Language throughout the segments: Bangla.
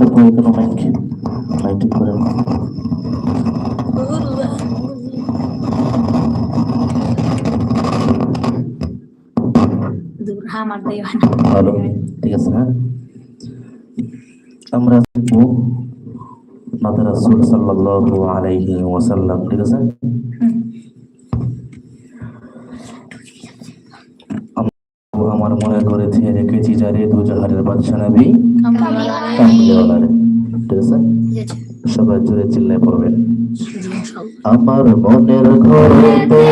পরে কোনো মাইক। মাইক ঠিক করে দেওয়া ভালো ঠিক আছে হ্যাঁ। আমরা শিখব নাতে রাসূল সাল্লাল্লাহু আলাইহি ওয়াসাল্লাম ঠিক আছে? আমার মনে করে করেছে রেখেছি যারে দু জাহারের বাদশা নবী। কামলেওয়ালারে। ঠিক আছে? সবাই জোরে চিল্লায় পড়বেন। আমার মনের ঘরেতে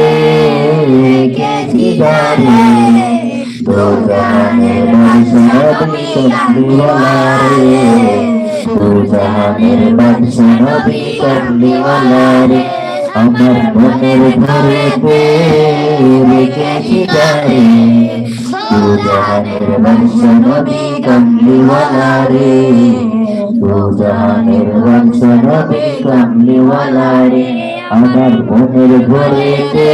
রেখেছি যারে দু জাহানের বাদশা নবী কামলেওয়ালারে। জাহানের বাদশা নবী কামলেওয়ালারে। আমার মনের ঘরেতে রেখেছি যারে দু জাহানের বংশ নবী কমলিওয়ালা রে দু জাহানের বংশ নবী কমলিওয়ালা রে আমার মনের ঘরেতে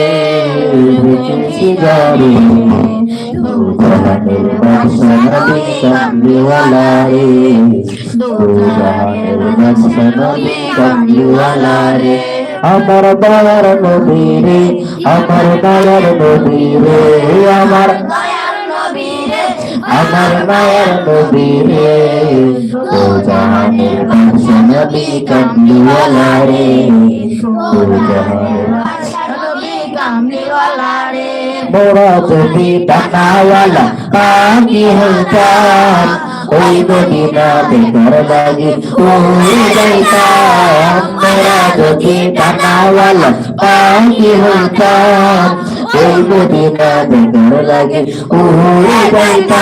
রেখেছি যারে দু জাহানের বংশ নবী কমলিওয়ালা রে দু জাহানের বংশ নবী কমলিওয়ালা রে আমার দয়ার নবী রে আমার দয়ার নবী রে আমার আমার মায়ের নবী রে ও জাহানের বংশ নবী কমলিওয়ালা রে ও জাহানের মোরা যদি টাকাওয়ালা পাখি হইতাম, ওই মদিনা বেকার লাগে ওই যাইতাম। মোরা যদি টাকাওয়ালা পাখি হইতাম, ওই মদিনা বেকার লাগে ওই যাইতাম।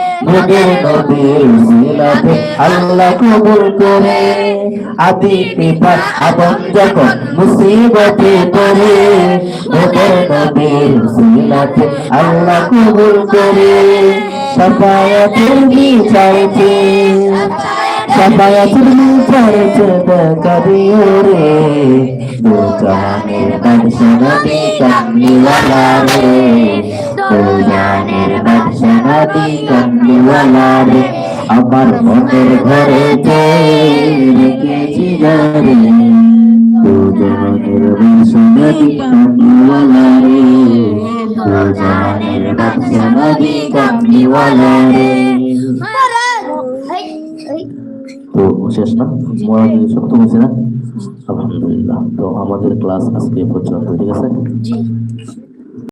নবী নবীর সিলাতে আল্লাহ কবুল করে। আদি পিতা আদম যখন মুসিবতে পড়ে মোদের নবীর সিলাতে আল্লাহ কবুল করে। সফায়াতের বিচারতে সফায়াতের বিচারতে করিও রে দু জাহানের বংশ নবী কমলিওয়ালা রে। দু আমার মনের ঘরে তো বলছি না? আলহামদুলিল্লাহ। তো আমাদের ক্লাস আজকে পর্যন্ত ঠিক আছে?